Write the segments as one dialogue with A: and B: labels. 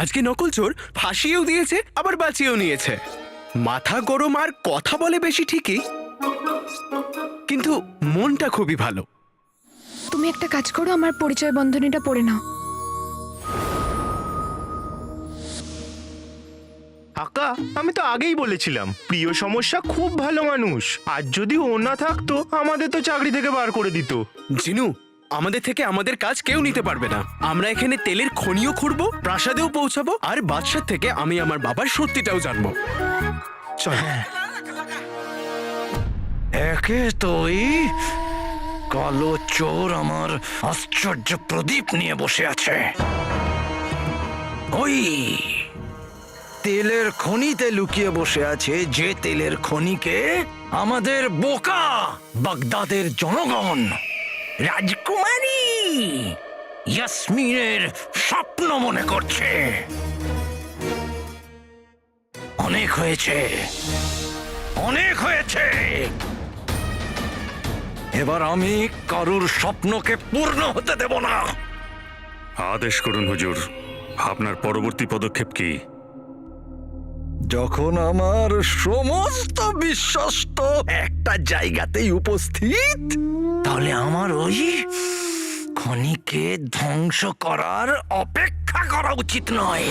A: আজকে নকল চোর ফাঁসিয়েও দিয়েছে আবার বাঁচিয়েও নিয়েছে। মাথা গরম আর কথা বলে বেশি ঠিকই কিন্তু মনটা খুবই ভালো।
B: তুমি একটা কাজ করো আমার পরিচয় বন্ধনীটা পড়ে নাও।
C: আকা আমি তো আগেই বলেছিলাম প্রিয় সমস্যা খুব ভালো মানুষ। আর যদি ও না থাকতো আমাদের তো চাকরি থেকে বার করে দিত।
A: জিনু আমাদের থেকে আমাদের কাজ কেউ নিতে পারবে না। আমরা এখানে তেলের খনিও খুঁড়বো, প্রাসাদেও পৌঁছাবো, আর বাদশার থেকে আমি আমার বাবার সত্যিটাও জানব।
D: একে তুই? কালো চোর আমার আশ্চর্য প্রদীপ নিয়ে বসে আছে। ওই। তেলের খনিতে লুকিয়ে বসে আছে যে তেলের খনিকে আমাদের বোকা বাগদাদের জনগণ। রাজকুমারী! ইয়াসমিনের স্বপ্ন মনে করছে। অনেক হয়েছে। অনেক হয়েছে। এবার আমি কারুর স্বপ্নকে পূর্ণ হতে দেব না।
E: আদেশ করুন হুজুর। আপনার পরবর্তী পদক্ষেপ কি?
D: যখন আমার সমস্ত বিশ্বস্ত একটা জায়গাতেই উপস্থিত তাহলে আমার ওই খনিকে ধ্বংস করার অপেক্ষা করা উচিত নয়।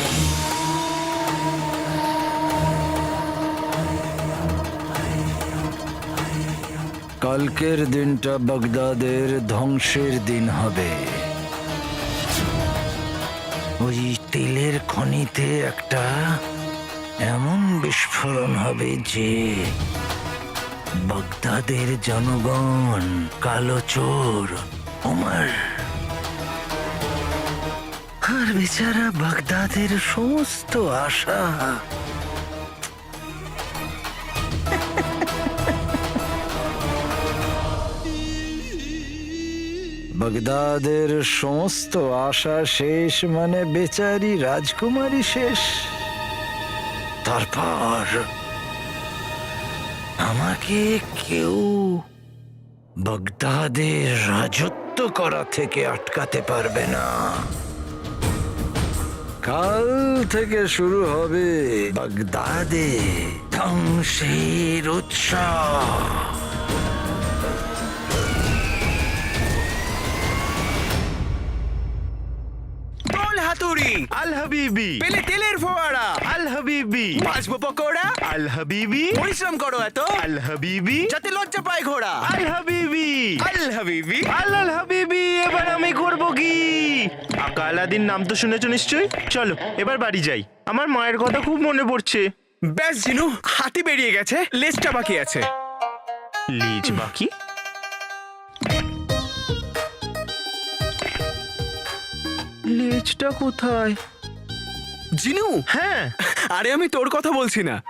D: কালকের দিনটা বাগদাদের ধ্বংসের দিন হবে। ওই তেলের খনিতে একটা এমন বিস্ফোরণ হবে যে বাগদাদের জনগণ, কালো চোর, ওমর। আর বেচারা বাগদাদের সমস্ত আশা। বাগদাদের সমস্ত আশা শেষ মানে বেচারি রাজকুমারী শেষ। তারপর আমাকে কেউ বাগদাদের রাজত্ব করা থেকে আটকাতে পারবে না। কাল থেকে শুরু হবে বাগদাদে ধ্বংসের উৎসব।
A: হাতুড়ি
C: আল হাবিবি।
A: পেলে তেলের ফোয়ারা।
C: আল হাবিবি।
A: বাজবো পকোড়া।
C: আল হাবিবি।
A: পরিশ্রম করো এত।
C: আল হাবিবি।
A: যাতে লজ্জা পায় ঘোড়া।
C: আল হাবিবি।
A: আল হাবিবি।
C: আল আল হাবিবি এবার আমি করব কি? আকা আলাদিন নাম তো শুনেছো নিশ্চয়ই? চলো এবার বাড়ি যাই। আমার মায়ের কথা খুব মনে পড়ছে।
A: ব্যাস জিনু হাতি বেরিয়ে গেছে লেজটা বাকি আছে।
C: লিজ বাকি? লেজটা কোথায়?
A: জিনু?
C: হ্যাঁ।
A: আরে আমি তোর কথা বলছি না।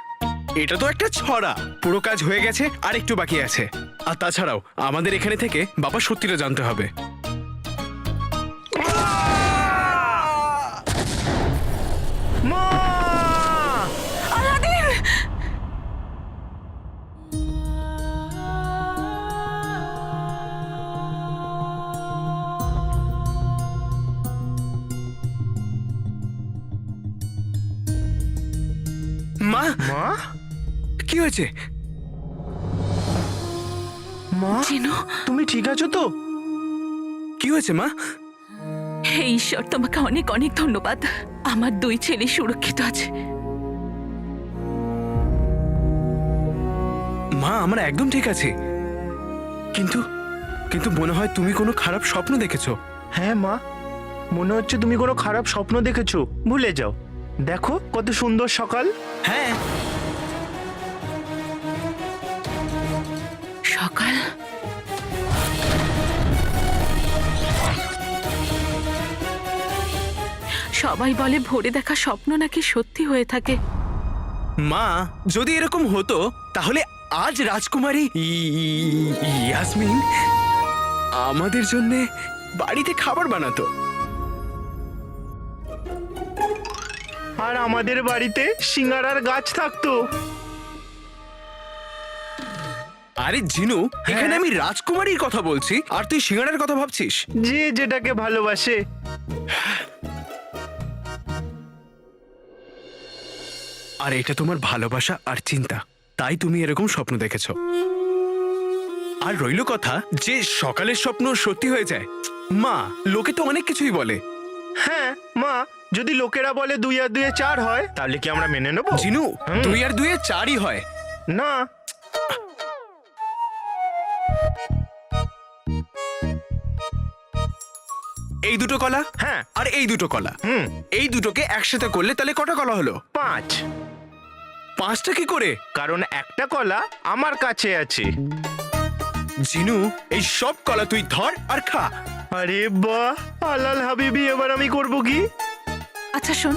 A: এটা তো একটা ছড়া। পুরো কাজ হয়ে গেছে আর একটু বাকি আছে। আর তাছাড়াও আমাদের এখানে থেকে বাবা সত্যিটা জানতে হবে। হয়েছে?
C: মা
F: চিনো?
C: তুমি ঠিক আছো তো?
A: কি হয়েছে মা?
F: হে ঈশ্বর তোমাকে অনেক অনেক ধন্যবাদ। আমার দুই ছেলে সুরক্ষিত আছে।
A: মা আমরা একদম ঠিক আছি। কিন্তু কিন্তু মনে হয় তুমি কোনো খারাপ স্বপ্ন দেখেছ।
C: হ্যাঁ মা। মনে হচ্ছে তুমি কোনো খারাপ স্বপ্ন দেখেছ। ভুলে যাও। দেখো কত সুন্দর সকাল।
A: হ্যাঁ।
F: সকাল? সবাই বলে ভোরে দেখা স্বপ্ন নাকি সত্যি হয়ে থাকে।
A: মা যদি এরকম হতো তাহলে আজ রাজকুমারী ই- ই- ইয়াসমিন আমাদের জন্য বাড়িতে খাবার বানাতো।
C: আর আমাদের বাড়িতে সিঙ্গারার গাছ থাকতো।
A: আরে জিনু এখানে আমি রাজকুমারীর কথা বলছি আর তুই সিঙ্গারার কথা ভাবছিস?
C: যে যেটাকে ভালোবাসে।
A: আর এটা তোমার ভালোবাসা আর চিন্তা তাই তুমি এরকম স্বপ্ন দেখেছ। আর রইল কথা যে সকালের স্বপ্ন সত্যি হয়ে যায়। মা লোকে তো অনেক কিছুই বলে।
C: হ্যাঁ মা যদি লোকেরা বলে দুই আর দুয়ে চার হয় তাহলে কি আমরা মেনে নেব?
A: জিনু দুই আর দুয়ে চারই হয়।
C: না
A: এই দুটো কলা?
C: হ্যাঁ।
A: আর এই দুটো কলা।
C: হুম।
A: এই দুটোকে একসাথে করলে তাহলে কটা কলা হলো?
C: পাঁচ।
A: পাঁচটা কি করে?
C: কারণ একটা কলা আমার কাছে আছে।
A: জিনু এই সব কলা তুই ধর আর খা।
C: আরে বাহ আলাল হাবিবি এবার আমি করব কি?
F: আচ্ছা শোন।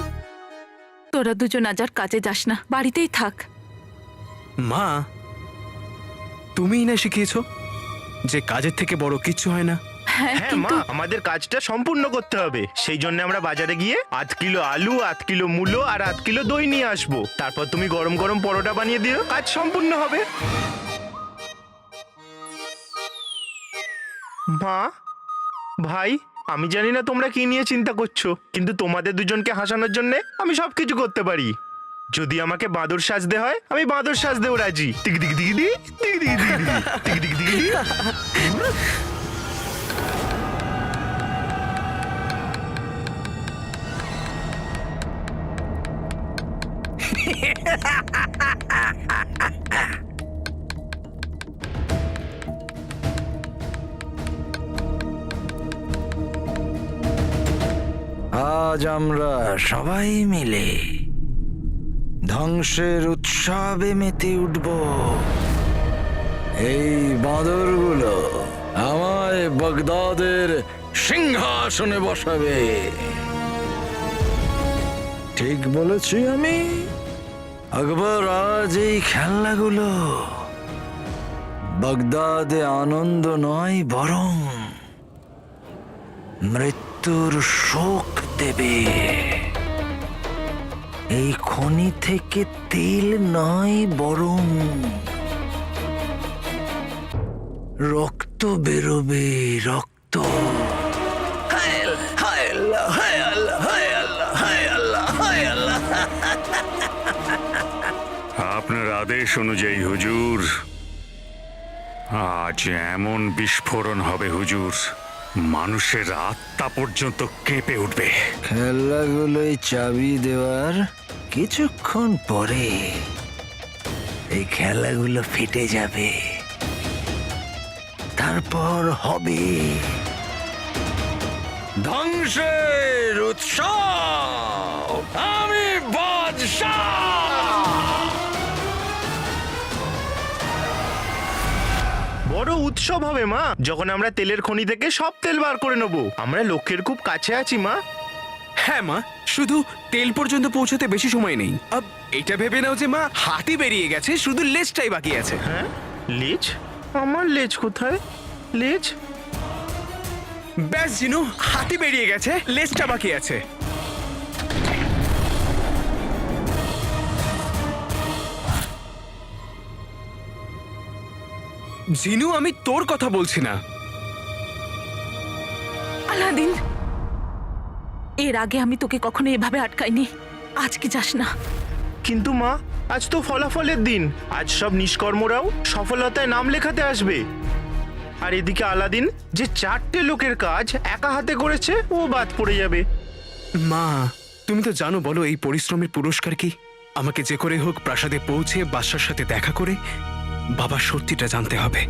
F: তোরা দুজন আজ আর কাজে যাস না বাড়িতেই থাক।
A: মা তুমিই না শিখিয়েছো? যে কাজের থেকে বড় কিছু হয় না।
F: হ্যাঁ
C: হ্যাঁ মা আমাদের কাজটা সম্পূর্ণ করতে হবে। সেই জন্য আমরা বাজারে গিয়ে আধ কিলো আলু আধ কিলো মূলো আর আধ কিলো দই নিয়ে আসব। তারপর তুমি গরম গরম পরোটা বানিয়ে দিও। কাজ সম্পূর্ণ হবে। মা ভাই আমি জানি না তোমরা কি নিয়ে চিন্তা করছ কিন্তু তোমাদের দুজনকে হাসানোর জন্য আমি সবকিছু করতে পারি। যদি আমাকে বাঁদর সাজতে হয় আমি বাঁদর সাজতেও রাজি টিক টিক টিক টিক টিক টিক টিক টিক টিক
D: আজ আমরা সবাই মিলে ধ্বংসের উৎসবে মেতে উঠব। এই বাঁদরগুলো আমায় বগদাদের সিংহাসনে বসাবে। ঠিক বলেছি আমি? আকবর, আজ এই খেলনাগুলো বগদাদে আনন্দ নয়, বরং মৃত্যুর শোক দেবে। এই খনি থেকে তেল নয় বরং রক্ত বেরোবে রক্ত হায় আল্লাহ, হায় হায় আল্লাহ, আল্লাহ, হায় আল্লাহ, হায় আল্লাহ।
E: আপনার আদেশ অনুযায়ী হুজুর আজ এমন বিস্ফোরণ হবে হুজুর মানুষের আত্মা পর্যন্ত কেঁপে উঠবে।
D: খেলাগুলোই চাবি দেওয়ার কিছুক্ষণ পরে এই খেলাগুলো ফেটে যাবে। তারপর হবে ধ্বংসের উৎসব। আমি বাদশাহ!
C: বড় উৎসব হবে মা। যখন আমরা তেলের খনি থেকে সব তেল বার করে নেব। আমরা লক্ষ্যের খুব কাছে আছি মা।
A: হ্যাঁ মা। শুধু তেল পর্যন্ত পৌঁছতে বেশি সময় নেই। আব, এটা ভেবে নাও যে মা হাতি বেরিয়ে গেছে শুধু লেজটাই বাকি আছে।
C: হ্যাঁ? লেজ? আমার লেজ কোথায়? লেজ?
A: ব্যাস জিনু হাতি বেরিয়ে গেছে লেজটা বাকি আছে। জিনু আমি তোর কথা বলছি না।
F: আলাদিন এর আগে আমি তোকে কখনো এভাবে আটকাইনি। আজকে যাস না।
C: কিন্তু মা আজ তো ফলাফলের দিন। আজ সব নিষ্কর্মরাও সফলতায় নাম লেখাতে আসবে। আর এদিকে আলাদিন যে চারটে লোকের কাজ একা হাতে করেছে ও বাদ পড়ে যাবে।
A: মা তুমি তো জানো বলো এই পরিশ্রমের পুরস্কার কি? আমাকে যে করে হোক প্রাসাদে পৌঁছে বাসার সাথে দেখা করে বাবার সত্যিটা জানতে হবে।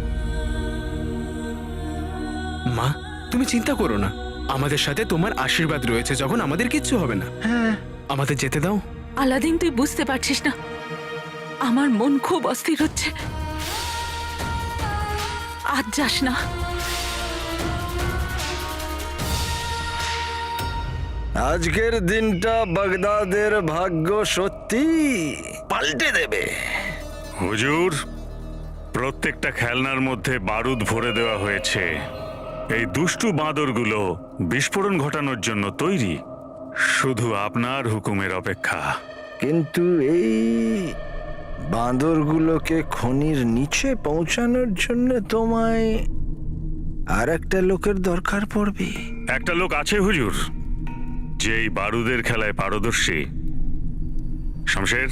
A: মা তুমি চিন্তা করো না। আমাদের সাথে তোমার আশীর্বাদ রয়েছে যখন আমাদের কিচ্ছু হবে না। আমাদের যেতে দাও।
F: আলাদিন তুই বুঝতে পারছিস না। আমার মন খুব অস্থির হচ্ছে। আজ যাস না।
D: আজকের দিনটা বাগদাদের ভাগ্য সত্যি পাল্টে দেবে।
E: হুজুর প্রত্যেকটা খেলনার মধ্যে বারুদ ভরে দেওয়া হয়েছে। এই দুষ্টু বাঁদরগুলো বিস্ফোরণ ঘটানোর জন্য তৈরি। শুধু আপনার হুকুমের অপেক্ষা।
D: কিন্তু এই বাঁদরগুলোকে খনির নিচে পৌঁছানোর জন্য তোমায় আর একটা লোকের দরকার পড়বে।
E: একটা লোক আছে হুজুর যেই বারুদের খেলায় পারদর্শী। শমশের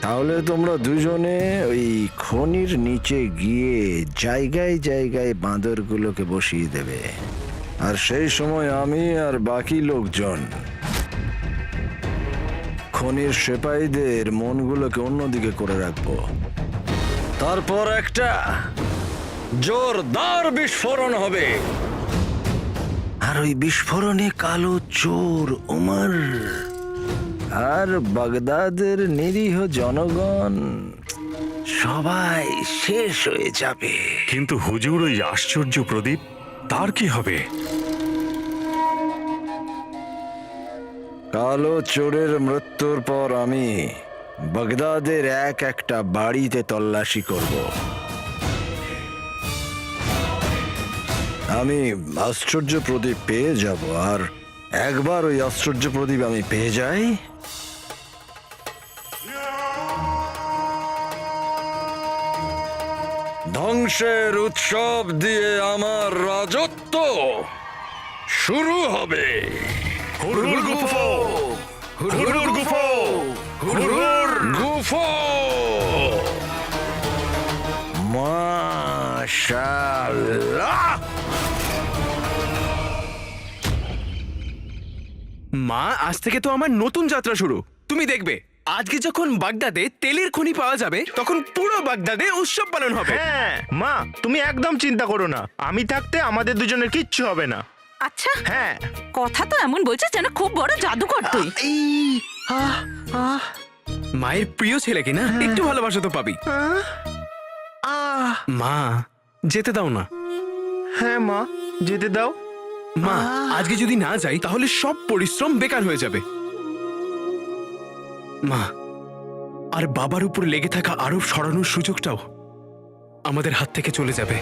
D: তাহলে তোমরা দুজনে ওই খনির নিচে গিয়ে জায়গায় জায়গায় বাঁদরগুলোকে বসিয়ে দেবে। আর সেই সময় আমি আর বাকি লোকজন খনির সেপাইদের মনগুলোকে অন্যদিকে করে রাখব। তারপর একটা জোরদার বিস্ফোরণ হবে। আর ওই বিস্ফোরণে কালো চোর ওমর আর বাগদাদের নিরীহ জনগণ সবাই শেষ হয়ে যাবে।
E: কিন্তু হুজুর ওই আশ্চর্য প্রদীপ তার কি হবে?
D: কালো চোরের মৃত্যুর পর আমি বাগদাদের এক একটা বাড়িতে তল্লাশি করব। আমি আশ্চর্য প্রদীপ পেয়ে যাব আর একবার ওই আশ্চর্য প্রদীপ আমি পেয়ে যাই। ধ্বংসের উৎসব দিয়ে আমার রাজত্ব শুরু হবে।
E: হুর গুফো।
D: মাশাআল্লাহ।
A: মা আজ থেকে তো আমার নতুন যাত্রা শুরু। তুমি দেখবে আজকে যখন বাগদাদে তেলের খনি পাওয়া যাবে তখন পুরো বাগদাদে উৎসব পালন হবে।
C: হ্যাঁ। মা তুমি একদম চিন্তা করো না আমি থাকতে আমাদের দুজনের কিচ্ছু হবে না।
F: আচ্ছা
C: হ্যাঁ।
F: কথা তো এমন বলছে যেন খুব বড় জাদুকর তুই।
A: মায়ের প্রিয় ছেলে কিনা? একটু ভালোবাসা তো পাবি।
C: আহ।
A: মা যেতে দাও না।
C: হ্যাঁ মা যেতে দাও।
A: মা আজকে যদি না যাই তাহলে সব পরিশ্রম বেকার হয়ে যাবে। মা আর বাবার উপর লেগে থাকা আরব সরানোর সুযোগটাও আমাদের হাত থেকে চলে যাবে।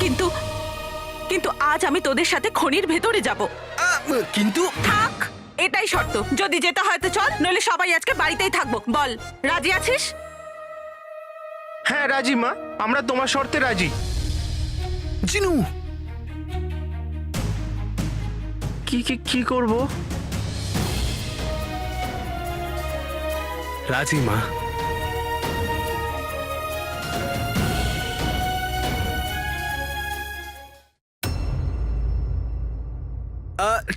F: কিন্তু কিন্তু আজ আমি তোদের সাথে খনির ভেতরে যাব।
A: কিন্তু
F: থাক। এটাই শর্ত। যদি যেতে হয় তো চল নইলে সবাই আজকে বাড়িতেই থাকব। বল রাজি আছিস?
C: হ্যাঁ রাজি মা। আমরা তোমার শর্তে রাজি।
A: জিনু!
C: কি কি কি করব?
A: রাজি মা।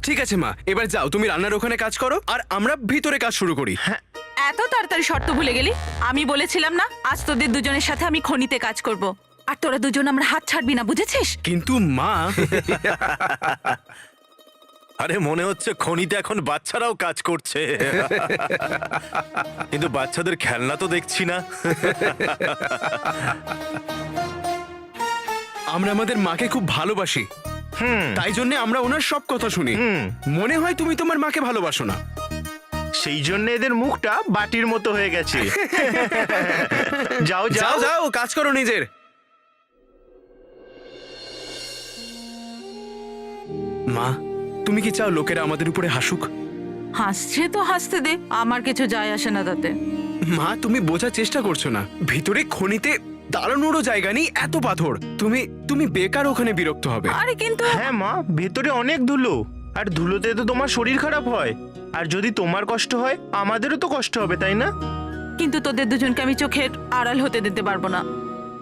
A: ঠিক আছে মা। এবার যাও তুমি রান্নার ওখানে কাজ করো আর আমরা ভিতরে কাজ শুরু করি। হ্যাঁ।
F: এত তাড়াতাড়ি শর্ত ভুলে গেলি? আমি বলেছিলাম না আজ তোদের দুজনের সাথে আমি খনিতে কাজ করব। আর তোরা দুজন আমরা হাত ছাড়বি না বুঝেছিস?
A: কিন্তু মা।
G: আরে মনে হচ্ছে খনিতে এখন বাচ্চারাও কাজ করছে। কিন্তু বাচ্চাদের খেলনা তো দেখছি না।
A: আমরা আমাদের মাকে খুব ভালোবাসি।
C: হুম।
A: তাই জন্য আমরা ওনার সব কথা শুনি।
C: হুম।
A: মনে হয় তুমি তোমার মাকে ভালোবাসো না।
C: সেই জন্য এদের মুখটা বাটির মতো হয়ে গেছে। যাও
A: যাও
C: যাও।
A: যাও কাজ করো নিজের। মা তুমি কি চাও লোকেরা আমাদের উপরে হাসুক?
F: হাসছে তো হাসতে দে আমার কিছু যায় আসে না তাতে।
A: মা তুমি বোঝার চেষ্টা করছ না। ভিতরে খনিতে দাঁড়ানোরও জায়গা নেই এত পাথর। তুমি তুমি বেকার ওখানে বিরক্ত হবে।
F: আরে কিন্তু
C: হ্যাঁ মা ভেতরে অনেক ধুলো। আর ধুলোতে তো তোমার শরীর খারাপ হয়। আর যদি তোমার কষ্ট হয় আমাদেরও তো কষ্ট হবে তাই না?
F: কিন্তু তোদের দুজনকে আমি চোখের আড়াল হতে দিতে পারব না।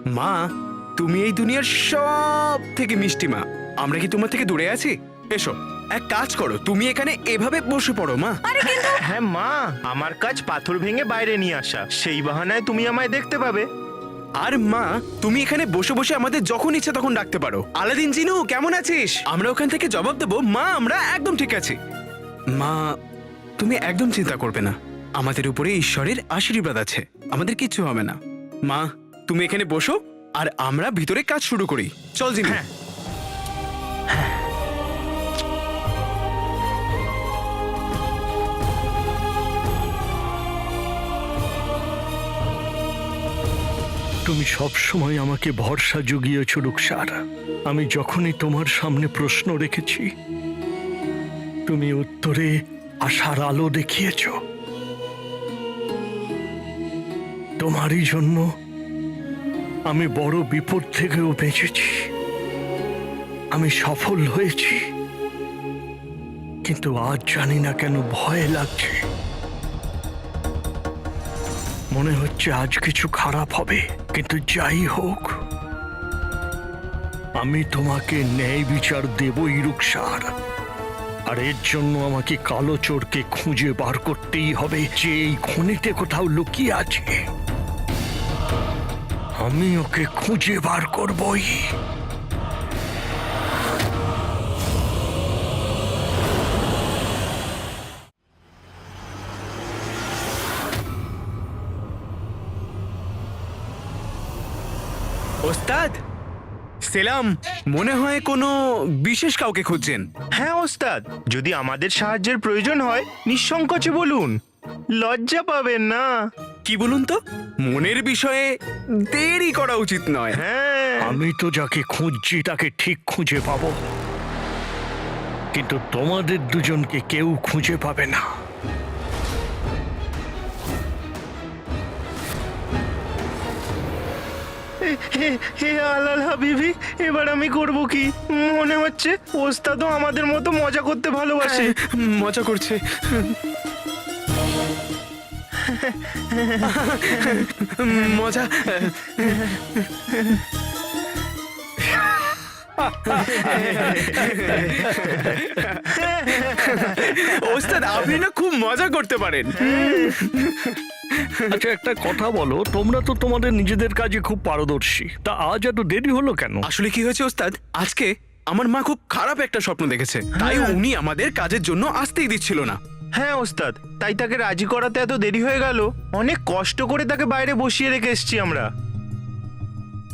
A: মা তুমি এই দুনিয়ার সব থেকে মিষ্টি মা। আমরা কি তোমার থেকে দূরে আছি? এসো এক কাজ করো তুমি এখানে এভাবে বসে পড়ো মা।
C: হ্যাঁ মা আমার কাজ পাথর ভেঙে বাইরে নিয়ে আসা। সেই বাহানায় তুমি আমায় দেখতে পাবে।
A: আর মা, তুমি এখানে বসে বসে আমাদের যখন ইচ্ছা তখন ডাকতে পারো। আলাদিন জিনু, কেমন আছিস? আমরা ওখান থেকে জবাব দেবো, মা, আমরা একদম ঠিক আছি। মা, তুমি একদম চিন্তা করবে না। আমাদের উপরে ঈশ্বরের আশীর্বাদ আছে। আমাদের কিচ্ছু হবে না। মা, তুমি এখানে বসো, আর আমরা ভিতরে কাজ শুরু করি। চল জিনু। হ্যাঁ।
C: হ্যাঁ।
H: তুমি সবসময় আমাকে ভরসা জুগিয়েছ রুকসার আমি যখনই তোমার সামনে প্রশ্ন রেখেছি, তুমি উত্তরে আশার আলো দেখিয়েছ। তোমারই জন্য আমি বড় বিপদ থেকেও বেঁচেছি। আমি সফল হয়েছি, কিন্তু আজ জানি না কেন ভয় লাগছে। মনে হচ্ছে আজ কিছু খারাপ হবে। কিন্তু যাই হোক, আমি তোমাকে ন্যায় বিচার দেবই রুকসার আর এর জন্য আমাকে কালো চোরকে খুঁজে বার করতেই হবে, যে এই খনিতে কোথাও লুকিয়ে আছে। আমি ওকে খুঁজে বার করবই।
A: ওস্তাদ? সেলাম মনে হয় কোনো বিশেষ কাউকে খুঁজছেন।
C: হ্যাঁ ওস্তাদ। যদি আমাদের সাহায্যের প্রয়োজন হয় নিঃসংকোচে বলুন। লজ্জা পাবেন না।
A: কি বলুন তো? মনের বিষয়ে দেরি করা উচিত নয়।
C: হ্যাঁ।
H: আমি তো যাকে খুঁজছি তাকে ঠিক খুঁজে পাবো। কিন্তু তোমাদের দুজনকে কেউ খুঁজে পাবে না।
C: হে হে আলাল হাবিবি এবার আমি করব কি? মনে হচ্ছে ওস্তাদও আমাদের মতো মজা করতে ভালোবাসে।
A: মজা করছে। মজা। ওস্তাদ আপনি না খুব মজা করতে পারেন।
H: আচ্ছা একটা কথা বলো তোমরা তো তোমাদের নিজেদের কাজে খুব পারদর্শী। তা আজ এত দেরি হলো কেন?
A: আসলে কি হয়েছে ওস্তাদ? আজকে আমার মা খুব খারাপ একটা স্বপ্ন দেখেছে। তাই উনি আমাদের কাজের জন্য আসতেই দিচ্ছিল না।
C: হ্যাঁ ওস্তাদ তাই তাকে রাজি করাতে এত দেরি হয়ে গেল? অনেক কষ্ট করে তাকে বাইরে বসিয়ে রেখে এসেছি আমরা।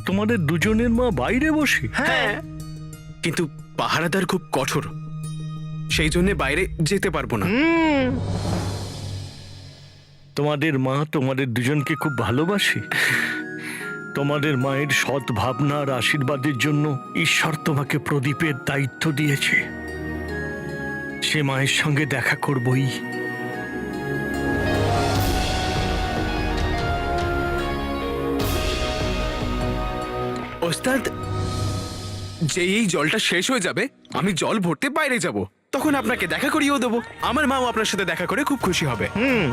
H: তোমাদের দুজনের মা বাইরে বসি?
C: হ্যাঁ।
A: কিন্তু পাহারাদার খুব কঠোর। সেই জন্য বাইরে যেতে পারব না।
C: হুম।
H: তোমাদের মা তোমাদের দুজনকে খুব ভালোবাসে। তোমাদের মায়ের সৎ ভাবনা আর আশীর্বাদের জন্য ঈশ্বর তোমাকে প্রদীপের দায়িত্ব দিয়েছে। সে মায়ের সঙ্গে দেখা করবই।
A: ওস্তাদ যে এই জলটা শেষ হয়ে যাবে আমি জল ভরতে বাইরে যাব। তখন আপনাকে দেখা করিয়েও দেবো। আমার মাও আপনার সাথে দেখা করে খুব খুশি হবে।
C: হুম।